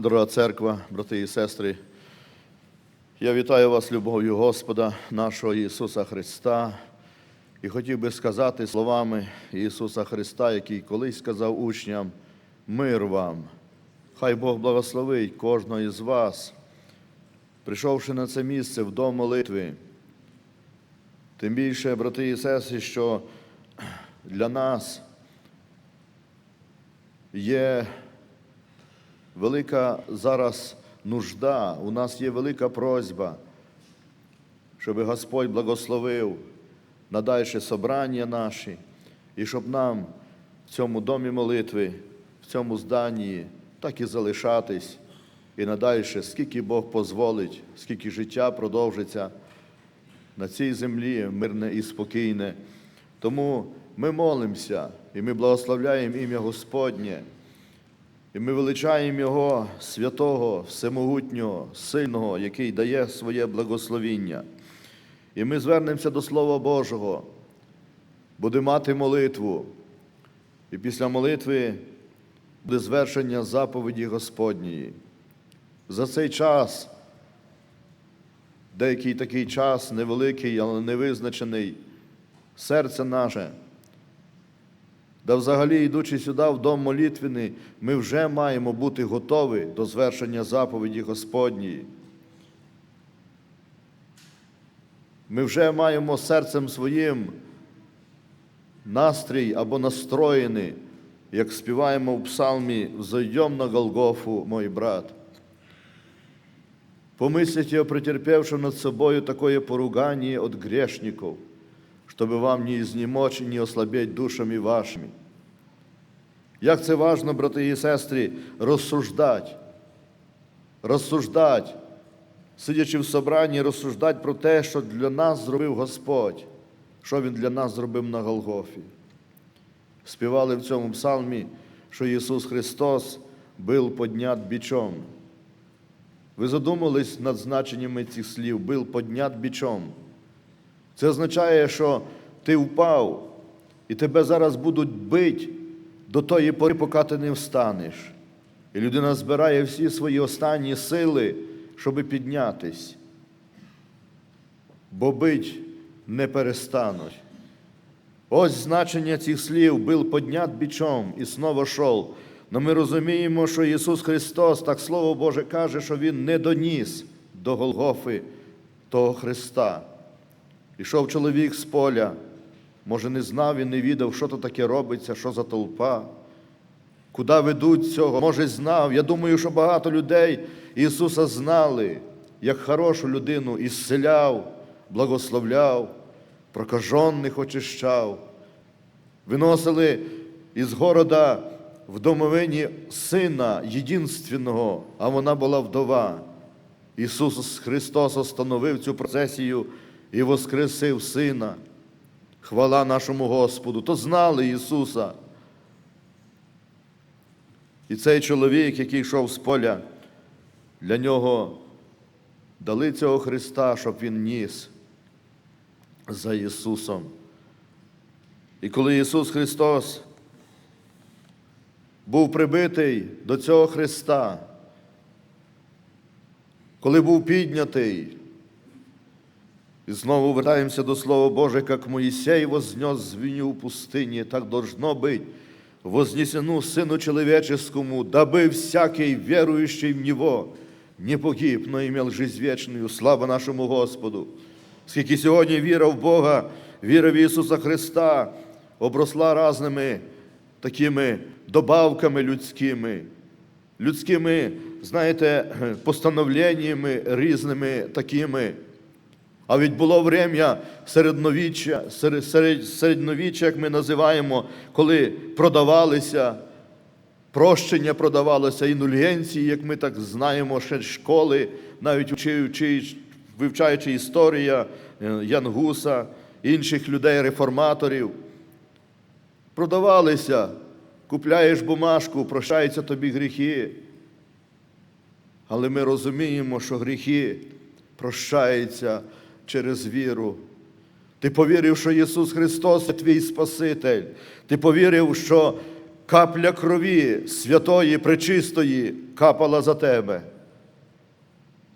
Дорога церква, брати і сестри, я вітаю вас любов'ю Господа, нашого Ісуса Христа, і хотів би сказати словами Ісуса Христа, який колись сказав учням, мир вам. Хай Бог благословить кожного із вас, прийшовши на це місце в дом молитви. Тим більше, брати і сестри, що для нас є велика зараз нужда, у нас є велика просьба, щоб Господь благословив надальше собрання наші, і щоб нам в цьому домі молитви, в цьому зданні так і залишатись, і надальше, скільки Бог дозволить, скільки життя продовжиться на цій землі мирне і спокійне. Тому ми молимося і ми благословляємо ім'я Господнє. І ми величаємо Його святого, всемогутнього, сильного, який дає своє благословіння. І ми звернемося до Слова Божого, будемо мати молитву. І після молитви буде звершення заповіді Господньої. За цей час, деякий такий час, невеликий, але невизначений, серце наше. Да взагалі, йдучи сюди, в дом молитвений, ми вже маємо бути готові до звершення заповіді Господньої. Ми вже маємо серцем своїм настрій або настроєний, як співаємо в псалмі «Зайдем на Голгофу, мой брат». Помыслите о претерпевшем над собою такое поругание от грешников, чтобы вам не изнемочь и не ослабеть душами вашими. Як це важно, брати і сестри, розсуждати, розсуждати, сидячи в собранні, розсуждати про те, що для нас зробив Господь, що Він для нас зробив на Голгофі. Співали в цьому псалмі, що Ісус Христос був поднят бичом. Ви задумались над значеннями цих слів, був поднят бичом. Це означає, що ти впав, і тебе зараз будуть бити до тої пори, поки ти не встанеш. І людина збирає всі свої останні сили, щоб піднятись. Бо бить не перестануть. Ось значення цих слів був поднят бичом і знову шов. Но ми розуміємо, що Ісус Христос, так Слово Боже каже, що Він не доніс до Голгофи того Христа. Ішов чоловік з поля, може, не знав і не відав, що то таке робиться, що за толпа, куди ведуть цього, може, знав. Я думаю, що багато людей Ісуса знали, як хорошу людину ісцеляв, благословляв, прокажених очищав. Виносили із города в домовині сина єдинственного, а вона була вдова. Ісус Христос остановив цю процесію і воскресив Сина. Хвала нашому Господу. То знали Ісуса. І цей чоловік, який йшов з поля, для нього дали цього Христа, щоб Він ніс за Ісусом. І коли Ісус Христос був прибитий до цього Христа, коли був піднятий, і знову вертаємося до Слова Божия, как Моисей вознес звеню в пустыне, так должно быть вознесену Сыну Человеческому, дабы всякий верующий в Него не погиб, но имел жизнь вечную. Слава нашому Господу! Скільки сьогодні віра в Бога, віра в Ісуса Христа обросла разними такими добавками людськими, людськими, знаєте, постановленнями різними такими. А від було врем'я середновіччя, серед, серед, як ми називаємо, коли продавалися, прощення продавалося, індульгенції, як ми так знаємо, ще школи, навіть вчивчи, вивчаючи історія е, Янгуса, інших людей, реформаторів. Продавалися, купляєш бумажку, прощаються тобі гріхи. Але ми розуміємо, що гріхи прощаються через віру. Ти повірив, що Ісус Христос є твій Спаситель. Ти повірив, що капля крові святої, пречистої капала за тебе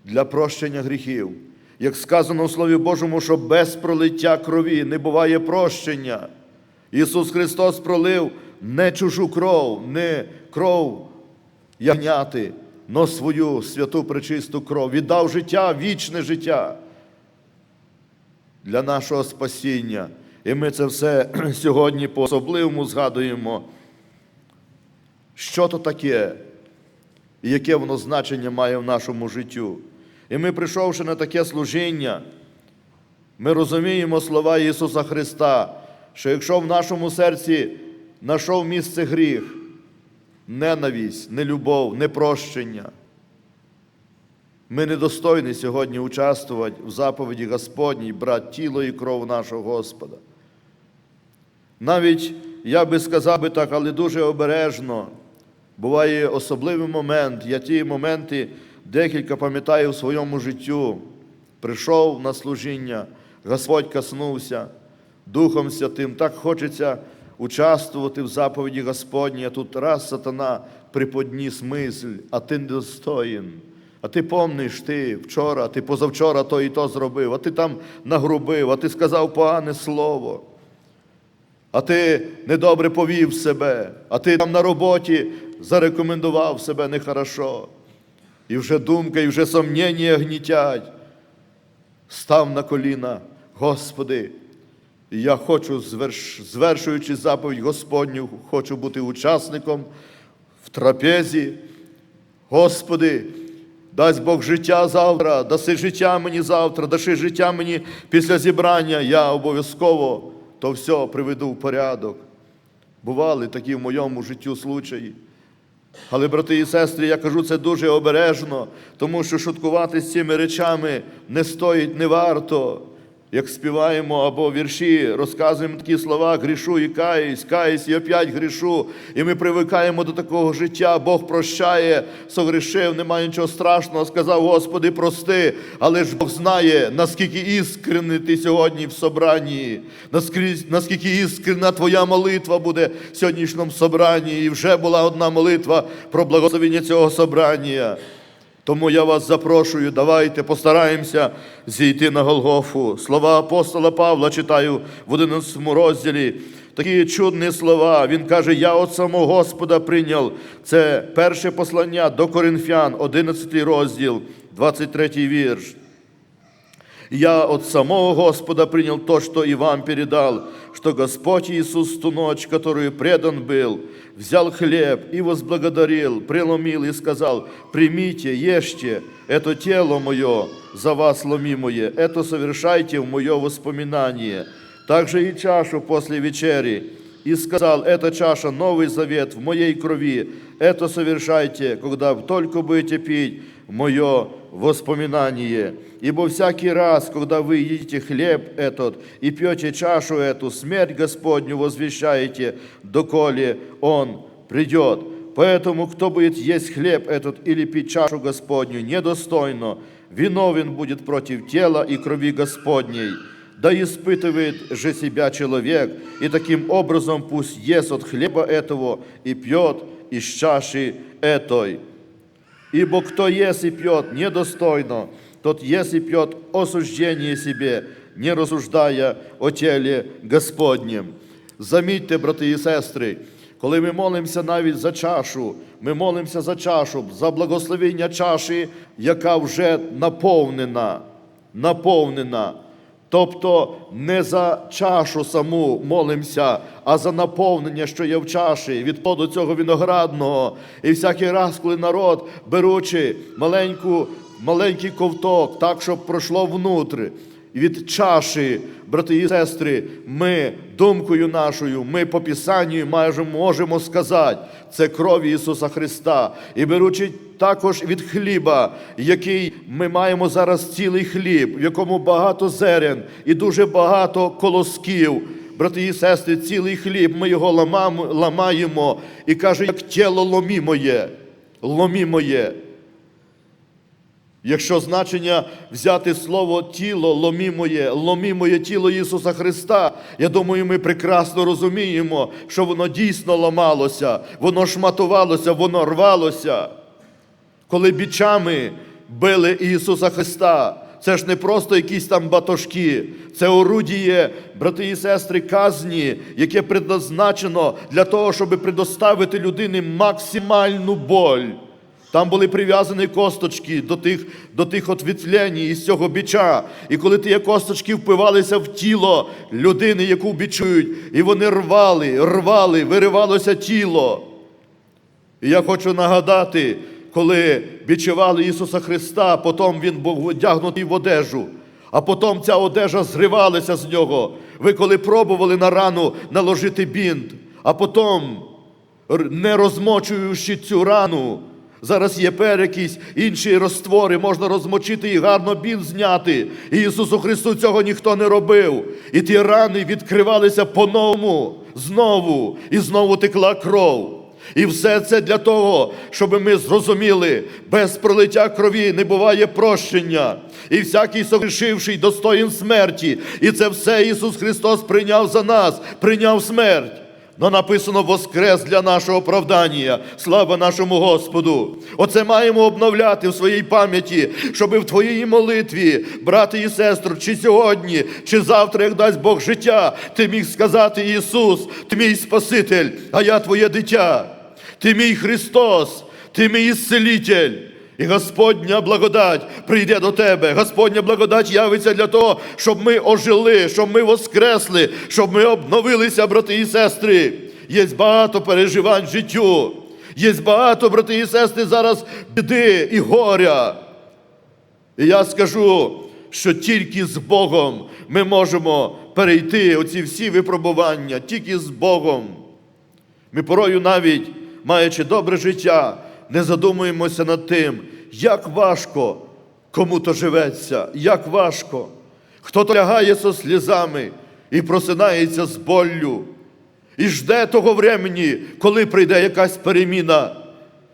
для прощення гріхів. Як сказано у Слові Божому, що без пролиття крові не буває прощення. Ісус Христос пролив не чужу кров, не кров ягняти, но свою святу пречисту кров, віддав життя, вічне життя для нашого спасіння. І ми це все сьогодні по особливому згадуємо. Що то таке, і яке воно значення має в нашому життю. І ми, прийшовши на таке служіння, ми розуміємо слова Ісуса Христа, що якщо в нашому серці знайшов місце гріх, ненависть, нелюбов, непрощення, ми недостойні сьогодні участвувати в заповіді Господній, брати тіло і кров нашого Господа. Навіть я би сказав би так, але дуже обережно. Буває особливий момент. Я ті моменти декілька пам'ятаю в своєму життю. Прийшов на служіння, Господь коснувся Духом Святим. Так хочеться участвувати в заповіді Господній, а тут раз сатана приподніс мисль, а ти недостоїн. А ти помниш, ти вчора, ти позавчора то і то зробив, а ти там нагрубив, а ти сказав погане слово а ти недобре повів себе, а ти там на роботі зарекомендував себе нехорошо. І вже думка, і вже сомнення гнітять. Став на коліна, Господи, я хочу, зверш... звершуючи заповідь Господню, хочу бути учасником в трапезі. Господи, дасть Бог життя завтра, даси життя мені завтра, даси життя мені після зібрання, я обов'язково то все приведу в порядок. Бували такі в моєму життю случаї. Але, брати і сестри, я кажу це дуже обережно, тому що шуткувати з цими речами не стоїть, не варто. Як співаємо або вірші, розказуємо такі слова, грішу і каюсь, каюсь і опять грішу. І ми привикаємо до такого життя, Бог прощає, согрішив, немає нічого страшного, сказав, Господи, прости, але ж Бог знає, наскільки іскрений ти сьогодні в собранні, наскільки іскрена твоя молитва буде в сьогоднішньому собранні. І вже була одна молитва про благословення цього собрання. Тому я вас запрошую, давайте постараємося зійти на Голгофу. Слова апостола Павла читаю в 11 розділі. Такі чудні слова. Він каже: Я от самого Господа прийняв. Це перше послання до Коринфян, 11 розділ, 23 вірш. Я от самого Господа принял то, что и вам передал, что Господь Иисус ту ночь, которую предан был, взял хлеб и возблагодарил, преломил и сказал, примите, ешьте, это тело мое, за вас ломимое, это совершайте в мое воспоминание. Также и чашу после вечери, и сказал, эта чаша новый завет в моей крови, это совершайте, когда только будете пить мое воспоминание. Ибо всякий раз, когда вы едите хлеб этот и пьете чашу эту, смерть Господню возвещаете, доколе Он придет. Поэтому, кто будет есть хлеб этот или пить чашу Господню недостойно, виновен будет против тела и крови Господней. Да испытывает же себя человек, и таким образом пусть ест от хлеба этого и пьет из чаши этой. Ибо кто ест и пьет недостойно, тот ест и пьет осуждение себе, не рассуждая о теле Господнем. Замітьте, брати і сестри, коли ми молимося навіть за чашу, ми молимося за чашу, за благословення чаші, яка вже наповнена, наповнена. Тобто не за чашу саму молимося, а за наповнення, що є в чаші, від плоду цього виноградного. І всякий раз, коли народ, беручи маленьку, маленький ковток, так, щоб пройшло внутрі, від чаші, брати і сестри, ми думкою нашою, ми по Писанню майже можемо сказати, це кров Ісуса Христа. І беручи також від хліба, який ми маємо зараз цілий хліб, в якому багато зерен і дуже багато колосків. Брати і сестри, цілий хліб, ми його ламаємо, і каже, як тіло ломі моє, ломі моє. Якщо значення взяти слово тіло, ломі моє, ломі моє тіло Ісуса Христа, я думаю, ми прекрасно розуміємо, що воно дійсно ламалося, воно шматувалося, воно рвалося. Коли бічами били Ісуса Христа, це ж не просто якісь там батожки, це орудіє, брати і сестри, казні, яке предназначено для того, щоб предоставити людині максимальну боль. Там були прив'язані косточки до тих, до тих отвітлень із цього біча. І коли ті косточки впивалися в тіло людини, яку бічують, і вони рвали, рвали, виривалося тіло. І я хочу нагадати, коли бічували Ісуса Христа, потім Він був одягнутий в одежу, а потім ця одежа зривалася з нього. Ви коли пробували на рану наложити бінт, а потім, не розмочуючи цю рану, зараз є перекись, інші розтвори, можна розмочити і гарно бінт зняти. І Ісусу Христу цього ніхто не робив. І ті рани відкривалися по-новому, знову, і знову текла кров. І все це для того, щоб ми зрозуміли, без пролиття крові не буває прощення. І всякий согрішивший достоїн смерті. І це все Ісус Христос прийняв за нас, прийняв смерть. Но написано Воскрес для нашого оправдання. Слава нашому Господу! Оце маємо обновляти в своїй пам'яті, щоб в твоїй молитві, брати і сестру, чи сьогодні, чи завтра, як дасть Бог життя, ти міг сказати Ісус, ти мій Спаситель, а я твоє дитя. Ти мій Христос, ти мій Ісцелитель. І Господня благодать прийде до тебе. Господня благодать явиться для того, щоб ми ожили, щоб ми воскресли, щоб ми обновилися, брати і сестри. Є багато переживань в життю. Є багато, брати і сестри, зараз біди і горя. І я скажу, що тільки з Богом ми можемо перейти оці всі випробування, тільки з Богом. Ми порою навіть, маючи добре життя, не задумуємося над тим, як важко кому-то живеться, як важко. Хто-то лягає со слізами і просинається з боллю, і жде того времені, коли прийде якась переміна.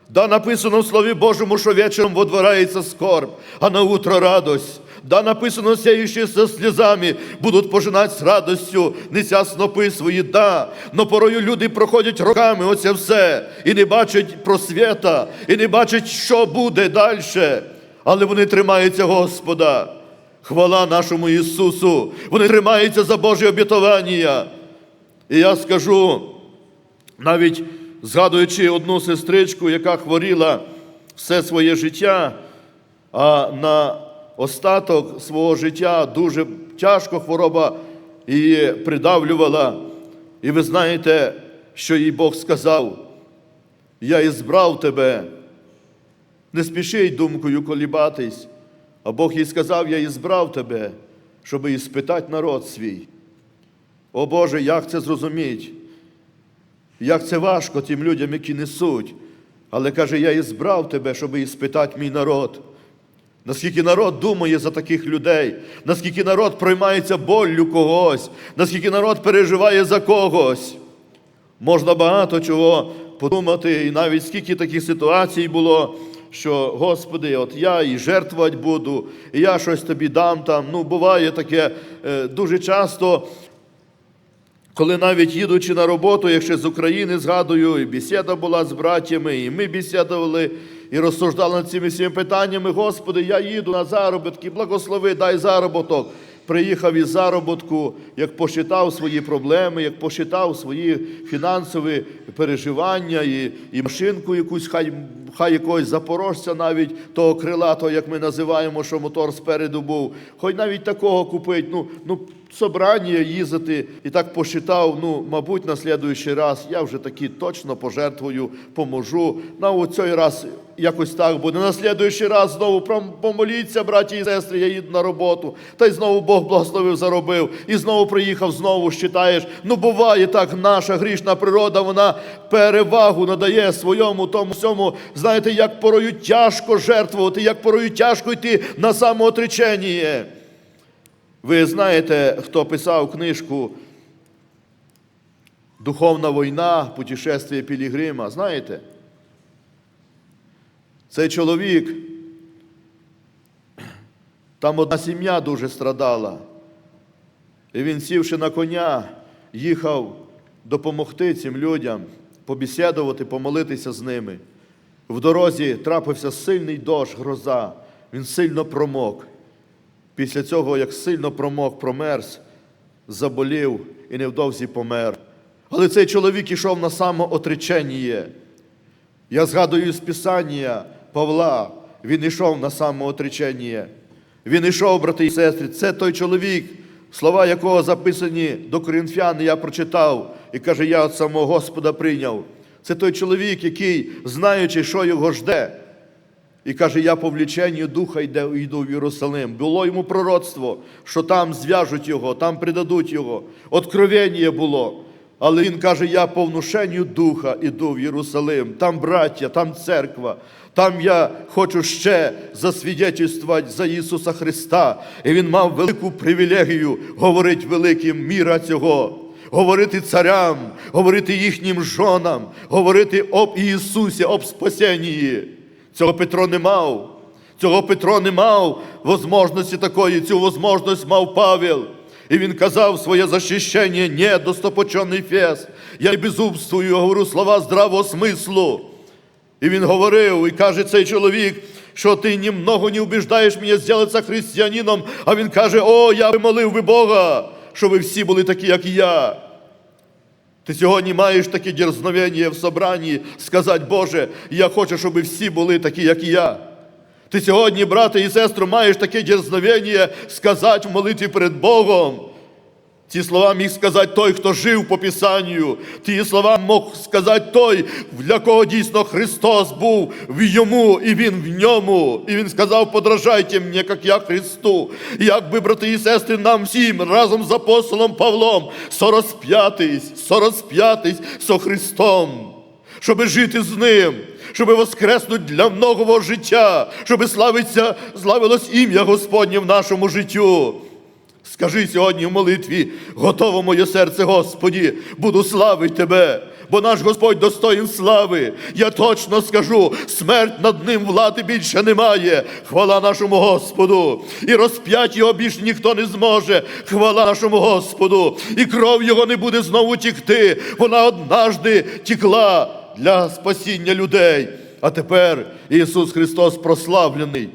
Да, написано в Слові Божому, що вечором водворається скорб, а на утро радость. Да, написано, сеючи со слізами, будуть пожинати з радостю, неся снопи свої, да. Но порою люди проходять роками оце все, і не бачать просвіта, і не бачать, що буде далі. Але вони тримаються Господа. Хвала нашому Ісусу. Вони тримаються за Божі обітування. І я скажу, навіть згадуючи одну сестричку, яка хворіла все своє життя, а на остаток свого життя дуже тяжко хвороба її придавлювала. І ви знаєте, що їй Бог сказав: Я ізбрав тебе, не спіши думкою колібатись, а Бог їй сказав, я ізбрав тебе, щоб іспитати народ свій. О Боже, як це зрозуміть? Як це важко тим людям, які несуть. Але каже, я і збрав тебе, щоб іспитати мій народ. Наскільки народ думає за таких людей, наскільки народ проймається боллю когось, наскільки народ переживає за когось. Можна багато чого подумати, і навіть скільки таких ситуацій було, що, Господи, от я і жертвувати буду, і я щось тобі дам там. Ну, буває таке е, дуже часто коли навіть їдучи на роботу, якщо з України згадую, і бесіда була з братями, і ми бесідували, і розсуждали над цими всіми питаннями, Господи, я їду на заробітки, благослови, дай заробіток. Приїхав із заробітку, як посчитав свої проблеми, як посчитав свої фінансові переживання і, і машинку якусь, хай, хай якогось запорожця навіть того крилатого, як ми називаємо, що мотор спереду був, хоч навіть такого купить. Ну, ну собрання їздити і так посчитав, ну, мабуть, на слідуючий раз я вже таки точно пожертвую, поможу. На у цей раз якось так буде. На слідуючий раз знову помоліться, браті і сестри, я їду на роботу. Та й знову Бог благословив, заробив. І знову приїхав, знову считаєш. Ну, буває так, наша грішна природа, вона перевагу надає своєму тому всьому. Знаєте, як порою тяжко жертвувати, як порою тяжко йти на самоотречення. Ви знаєте, хто писав книжку Духовна війна, путешествие Пілігрима, знаєте? Цей чоловік Там одна сім'я дуже страдала. І він, сівши на коня, їхав допомогти цим людям, побесідувати, помолитися з ними. В дорозі трапився сильний дощ, гроза. Він сильно промок. Після цього, як сильно промок, промерз, заболів і невдовзі помер. Але цей чоловік ішов на самоотречення. Я згадую з Писання Павла, він ішов на самоотречення. Він ішов, брати і сестри, це той чоловік, слова якого записані до корінфян, я прочитав і каже, я від самого Господа прийняв. Це той чоловік, який, знаючи, що його жде, і каже, я по вліченню духа йде, йду в Єрусалим. Було йому пророцтво, що там зв'яжуть його, там придадуть його. Откровення було. Але він каже, я по внушенню духа йду в Єрусалим. Там браття, там церква. Там я хочу ще засвідетельствувати за Ісуса Христа. І він мав велику привілегію говорити великим міра цього говорити царям, говорити їхнім жонам, говорити об Ісусі, об спасенні. Цього Петро не мав. Цього Петро не мав возможності такої, цю возможність мав Павел. І він казав своє захищення, не, достопочений фес. Я не безумствую, говорю слова здравого смислу. І він говорив, і каже цей чоловік, що ти немного не убіждаєш мене зробитися християнином, а він каже, о, я би молив би Бога, щоб ви всі були такі, як і я. Ти сьогодні маєш таке дерзновення в собранні сказати, Боже, я хочу, щоб всі були такі, як і я. Ти сьогодні, брате і сестру, маєш таке дерзновення сказати в молитві перед Богом. Ці слова міг сказати той, хто жив по Писанню. Ті слова мог сказати той, для кого дійсно Христос був в йому, і Він в ньому. І Він сказав, подражайте мені, як я Христу. Як би, брати і сестри, нам всім разом з апостолом Павлом сорозп'ятись, сорозп'ятись со Христом, щоби жити з Ним. Щоб воскреснути для нового життя, щоб славиться, славилось ім'я Господнє в нашому життю. Скажи сьогодні в молитві, готово моє серце, Господі, буду славити Тебе, бо наш Господь достоїн слави. Я точно скажу, смерть над ним влади більше немає. Хвала нашому Господу. І розп'ять його більше ніхто не зможе. Хвала нашому Господу. І кров його не буде знову тікти. Вона однажди тікла для спасіння людей. А тепер Ісус Христос прославлений.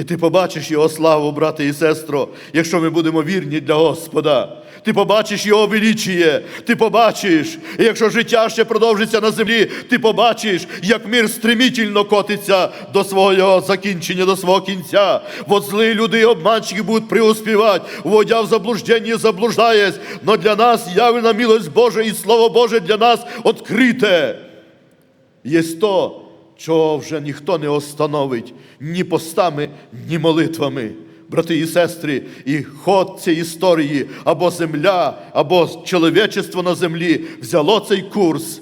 І ти побачиш Його славу, брате і сестро, якщо ми будемо вірні для Господа. Ти побачиш Його величіє, ти побачиш, і якщо життя ще продовжиться на землі, ти побачиш, як мир стремительно котиться до свого закінчення, до свого кінця. Бо злі люди і обманщики будуть приуспівати, вводя в заблуждення, заблуждаясь. Но для нас явлена милость Божа і Слово Боже для нас відкрите. Є то, чого вже ніхто не остановить ні постами, ні молитвами. Брати і сестри, і ход цієї історії, або земля, або чоловічество на землі взяло цей курс,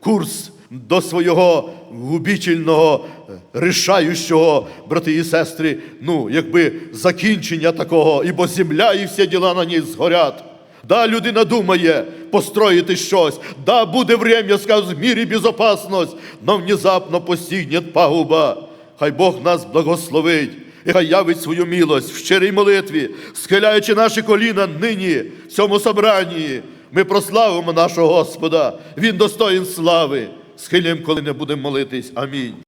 курс до свого губительного, рішаючого, брати і сестри, ну, якби закінчення такого, ібо земля і всі діла на ній згорять. Да, людина думає построїти щось. Да, буде время, скажуть, в мірі безопасність, но внезапно постигне пагуба. Хай Бог нас благословить і хай явить свою милость в щирій молитві, схиляючи наші коліна нині в цьому собранні. Ми прославимо нашого Господа. Він достоїн слави. Схилім, коли не будемо молитись. Амінь.